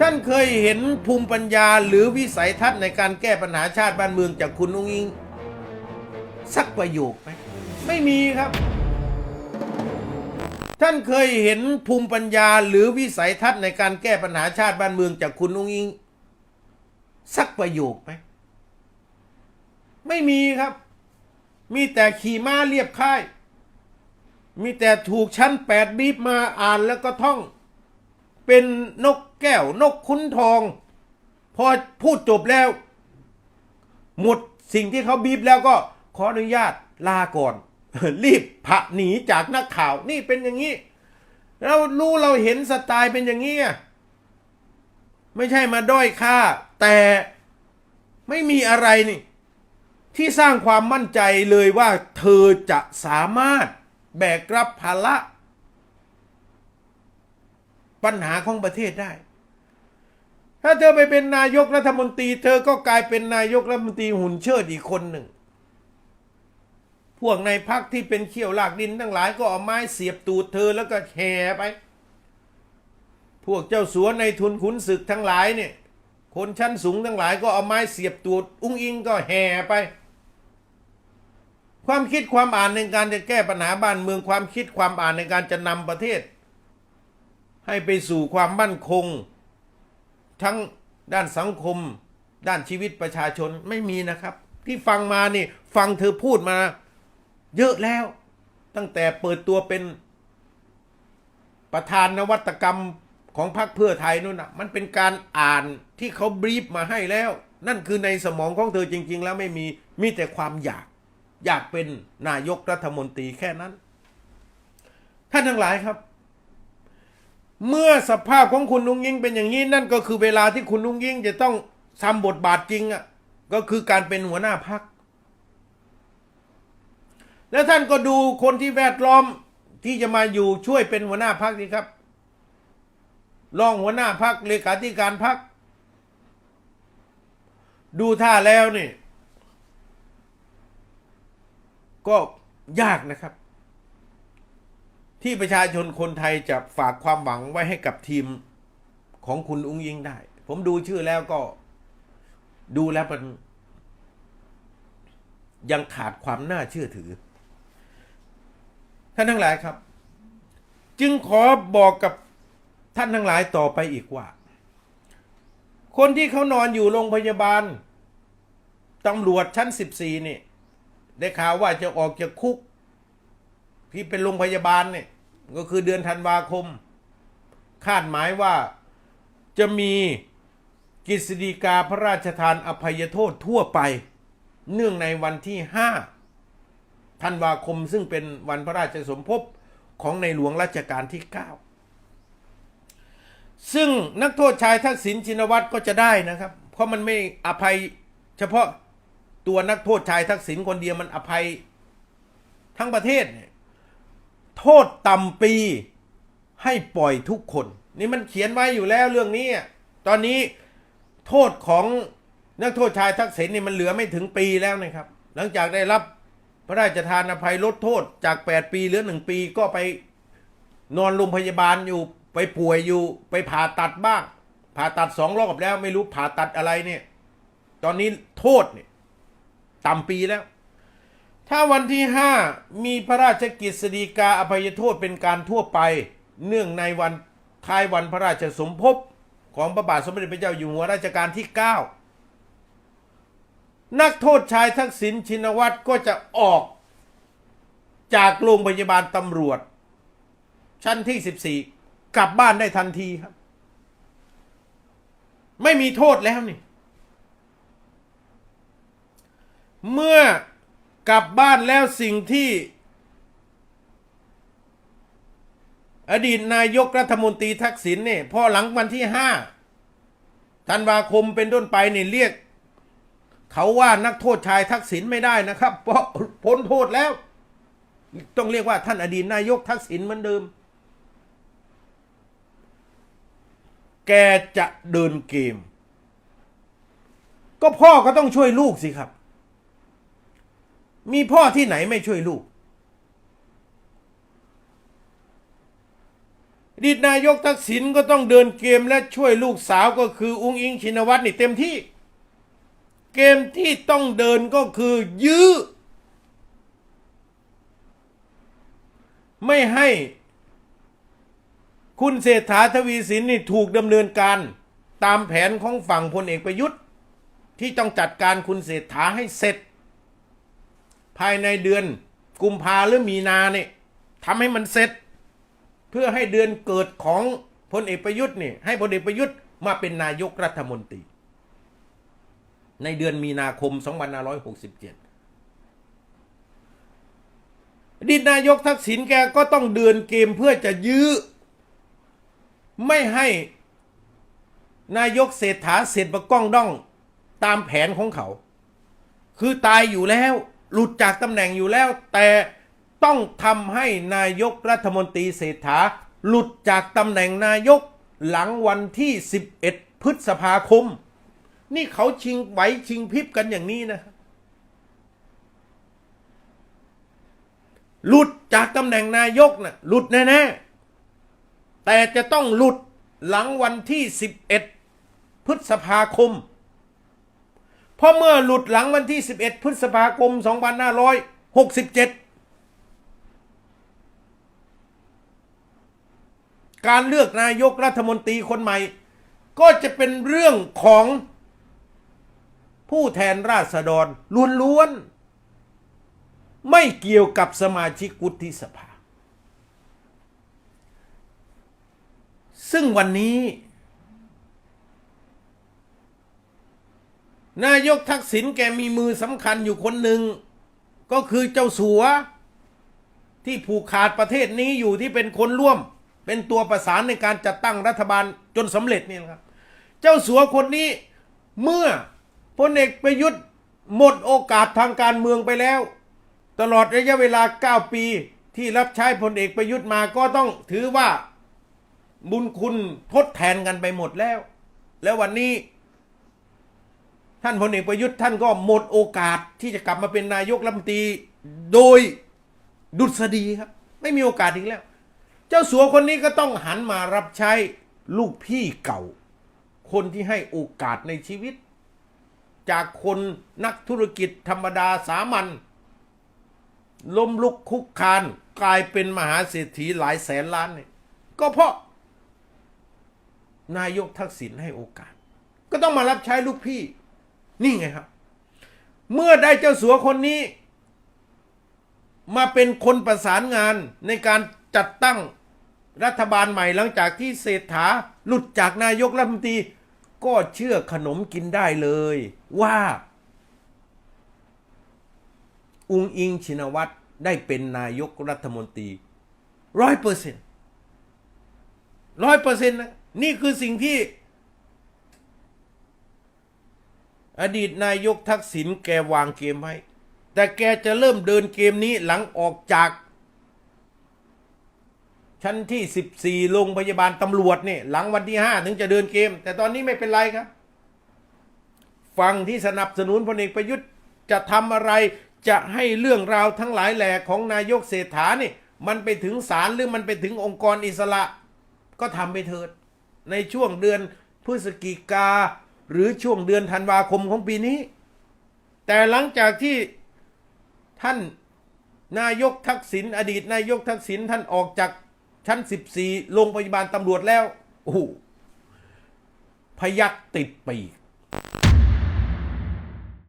ท่านเคยเห็นภูมิปัญญาหรือวิสัยทัศน์ในการแก้ปัญหาชาติบ้านเมืองจากคุณนุ้งอิง สักประโยคไหมไม่มีครับ ท่านเคยเห็นภูมิปัญญาหรือวิสัยทัศน์ในการแก้ปัญหาชาติบ้านเมืองจากคุณนุ้งอิง สักประโยคไหมไม่มีครับ มีแต่ขี่ม้าเรียบค่าย มีแต่ถูกชั้นแปดบีบมาอ่านแล้วก็ท่อง เป็นนกแก้วนกคุ้นทอง พอพูดจบแล้ว หมดสิ่งที่เขาบีบแล้วก็ขออนุญาตลาก่อน รีบผะหนีจากนักข่าวนี่เป็นอย่างนี้ เรารู้เราเห็นสไตล์เป็นอย่างนี้ไม่ใช่มาด้อยค่า แต่ไม่มีอะไรนี่ ที่สร้างความมั่นใจเลยว่าเธอจะสามารถแบกรับภาระ ปัญหาของประเทศได้ ถ้าเธอไปเป็นนายกรัฐมนตรี เธอก็กลายเป็นนายกรัฐมนตรีหุ่นเชิดอีกคนหนึ่ง พวกในพักที่เป็นเขี้ยวลากดินทั้งหลายก็เอาไม้เสียบตูดเธอแล้วก็แห่ไป พวกเจ้าสัวในทุนขุนศึกทั้งหลายเนี่ย คนชั้นสูงทั้งหลายก็เอาไม้เสียบตูด อุ้งอิงก็แห่ไปความคิดความอ่านในการจะแก้ปัญหาบ้านเมืองความคิดความอ่านในการจะนำประเทศ ให้ไปสู่ความมั่นคง ทั้งด้านสังคม ด้านชีวิตประชาชนไม่มีนะครับ ที่ฟังมานี่ฟังเธอพูดมา เยอะแล้ว ตั้งแต่เปิดตัวเป็นประธานนวัตกรรมของพรรคเพื่อไทยนู่นนะมันเป็นการอ่านที่เขาบรีฟมาให้แล้ว นั่นคือในสมองของเธอจริง ๆ แล้วไม่มีมีแต่ความอยาก อยากเป็นนายกรัฐมนตรีแค่นั้น ท่านทั้งหลายครับ เมื่อสภาพของคุณนุ้งยิ่งเป็นอย่างนี้นั่นก็คือเวลาที่คุณนุ้งยิ่งจะต้องทำบทบาทจริงอะก็คือการเป็นหัวหน้าพัก แล้วท่านก็ดูคนที่แวดล้อมที่จะมาอยู่ช่วยเป็นหัวหน้าพักนี่ครับ รองหัวหน้าพักเลขาธิการพัก ดูท่าแล้วนี่ ก็ยากนะครับ ที่ประชาชนคนไทยจะฝากความหวังไว้ให้กับทีมของคุณอุ้งยิงได้ ผมดูชื่อแล้วก็ดูแล้วมัน ยังขาดความน่าเชื่อถือ ท่านทั้งหลายครับ จึงขอบอกกับท่านทั้งหลายต่อไปอีกว่า คนที่เขานอนอยู่โรงพยาบาลตำรวจชั้น 14 นี่ ได้ข่าวว่าจะออกจากคุกที่เป็นโรงพยาบาลเนี่ย ก็คือเดือนธันวาคม คาดหมายว่าจะมีกฤษฎีกาพระราชทานอภัยโทษทั่วไป เนื่องในวันที่ 5 ธันวาคมซึ่งเป็นวันพระราชสมภพของในหลวงรัชกาลที่ 9 ซึ่งนักโทษชายทักษิณชินวัตรก็จะได้นะครับ เพราะมันไม่อภัยเฉพาะตัวนักโทษชายทักษิณคนเดียวมันอภัยทั้งประเทศเนี่ย โทษต่ำปีให้ปล่อยทุกคน นี่มันเขียนไว้อยู่แล้วเรื่องนี้ ตอนนี้โทษของนักโทษชายทักษิณนี่มันเหลือไม่ถึงปีแล้วนะครับ หลังจากได้รับพระราชทานอภัยลดโทษจาก 8 ปีเหลือหนึ่งปีก็ไปนอนโรงพยาบาลอยู่ไปป่วยอยู่ไปผ่าตัดบ้าง ผ่าตัดสองรอบแล้วไม่รู้ผ่าตัดอะไรเนี่ย ตอนนี้โทษเนี่ยต่ำปีแล้ว ถ้าวันที่ 5 มีพระราชกฤษฎีกาอภัยโทษเป็นการทั่วไป เนื่องในวันคล้ายวันพระราชสมภพของพระบาทสมเด็จพระเจ้าอยู่หัวรัชกาลที่ 9 นักโทษชายทักษิณชินวัตรก็จะออกจากโรงพยาบาลตำรวจ ชั้นที่ 14 กลับบ้านได้ทันทีครับ ไม่มีโทษแล้วนี่ เมื่อ กลับบ้านแล้วสิ่งที่ อดีตนายกรัฐมนตรีทักษิณเนี่ยพอหลังวันที่ห้าธันวาคมเป็นต้นไปเนี่ยเรียก เขาว่านักโทษชายทักษิณไม่ได้นะครับ เพราะพ้นโทษแล้ว ต้องเรียกว่าท่านอดีตนายกทักษิณเหมือนเดิม แกจะเดินเกม ก็พ่อก็ต้องช่วยลูกสิครับ มีพ่อที่ไหนไม่ช่วยลูกดีตนายกทักษิณก็ต้องเดินเกมและช่วยลูกสาวก็คืออุ้งอิงชินวัตรนี่เต็มที่ เกมที่ต้องเดินก็คือยื้อ ไม่ให้คุณเศรษฐาทวีสินนี่ถูกดำเนินการตามแผนของฝั่งพลเอกประยุทธ์ ที่ต้องจัดการคุณเศรษฐาให้เสร็จ ภายในเดือนกุมภาหรือมีนาเนี่ยทำให้มันเสร็จ เพื่อให้เดือนเกิดของพลเอกประยุทธ์นี่ให้พลเอกประยุทธ์มาเป็นนายกรัฐมนตรี ในเดือนมีนาคม 2567อดีตนายกทักษิณแกก็ต้องเดินเกมเพื่อจะยื้อ ไม่ให้นายกเศรษฐาเสร็จประก้องด้องตามแผนของเขา คือตายอยู่แล้ว หลุดจากตำแหน่งอยู่แล้ว แต่ต้องทำให้นายกรัฐมนตรีเศรษฐา หลุดจากตำแหน่งนายกหลังวันที่ 11 พฤษภาคม นี่เขาชิงไหวชิงพริบกันอย่างนี้นะ หลุดจากตำแหน่งนายกนะ่ะหลุดแน่ๆแต่จะต้องหลุดหลังวันที่ 11 พฤษภาคม เพราะเมื่อหลุดหลังวันที่ 11 พฤษภาคม 2567 การเลือกนายกรัฐมนตรีคนใหม่ ก็จะเป็นเรื่องของผู้แทนราษฎรล้วนๆ ไม่เกี่ยวกับสมาชิกวุฒิสภา ซึ่งวันนี้ นายกทักษิณแกมีมือสำคัญอยู่คนหนึ่ง ก็คือเจ้าสัว ที่ผูกขาดประเทศนี้อยู่ที่เป็นคนร่วม เป็นตัวประสานในการจัดตั้งรัฐบาลจนสำเร็จนี่นะครับ เจ้าสัวคนนี้เมื่อพลเอกประยุทธ์หมดโอกาสทางการเมืองไปแล้ว ตลอดระยะเวลา 9 ปีที่รับใช้พลเอกประยุทธ์มาก็ต้องถือว่าบุญคุณทดแทนกันไปหมดแล้ว แล้ววันนี้ ท่านพลเอกประยุทธ์ท่านก็หมดโอกาสที่จะกลับมาเป็นนายกรัฐมนตรีโดยดุษฎีครับ ไม่มีโอกาสอีกแล้ว เจ้าสัวคนนี้ก็ต้องหันมารับใช้ลูกพี่เก่า คนที่ให้โอกาสในชีวิต จากคนนักธุรกิจธรรมดาสามัญล้มลุกคุกคานกลายเป็นมหาเศรษฐีหลายแสนล้านเนี่ยก็เพราะ นายกทักษิณให้โอกาส ก็ต้องมารับใช้ลูกพี่ นี่ไงครับ เมื่อได้เจ้าสัวคนนี้ มาเป็นคนประสานงานในการจัดตั้งรัฐบาลใหม่หลังจากที่เศรษฐาหลุดจากนายกรัฐมนตรีก็เชื่อขนมกินได้เลย ว่า อุงอิงชินวัตรได้เป็นนายกรัฐมนตรีร้อยเปอร์เซ็นต์ร้อยเปอร์เซ็นต์นะนี่คือสิ่งที่ อดีตนายกทักษิณแกวางเกมไว้ แต่แกจะเริ่มเดินเกมนี้หลังออกจาก ชั้นที่ 14 โรงพยาบาลตำรวจเนี่ยหลังวันที่ 5 ถึงจะเดินเกม แต่ตอนนี้ไม่เป็นไรครับฝั่งที่สนับสนุนพลเอกประยุทธ์จะทำอะไรจะให้เรื่องราวทั้งหลายแหล่ของนายกเศรษฐานี่มันไปถึงศาลหรือมันไปถึงองค์กรอิสระ ก็ทำไปเถิด ในช่วงเดือนพฤศจิกา หรือช่วงเดือนธันวาคมของปีนี้ แต่หลังจากที่ท่านนายกทักษิณอดีตนายกทักษิณท่านออกจากชั้น 14โรงพยาบาลตำรวจแล้วโอ้โหพยักติดปีก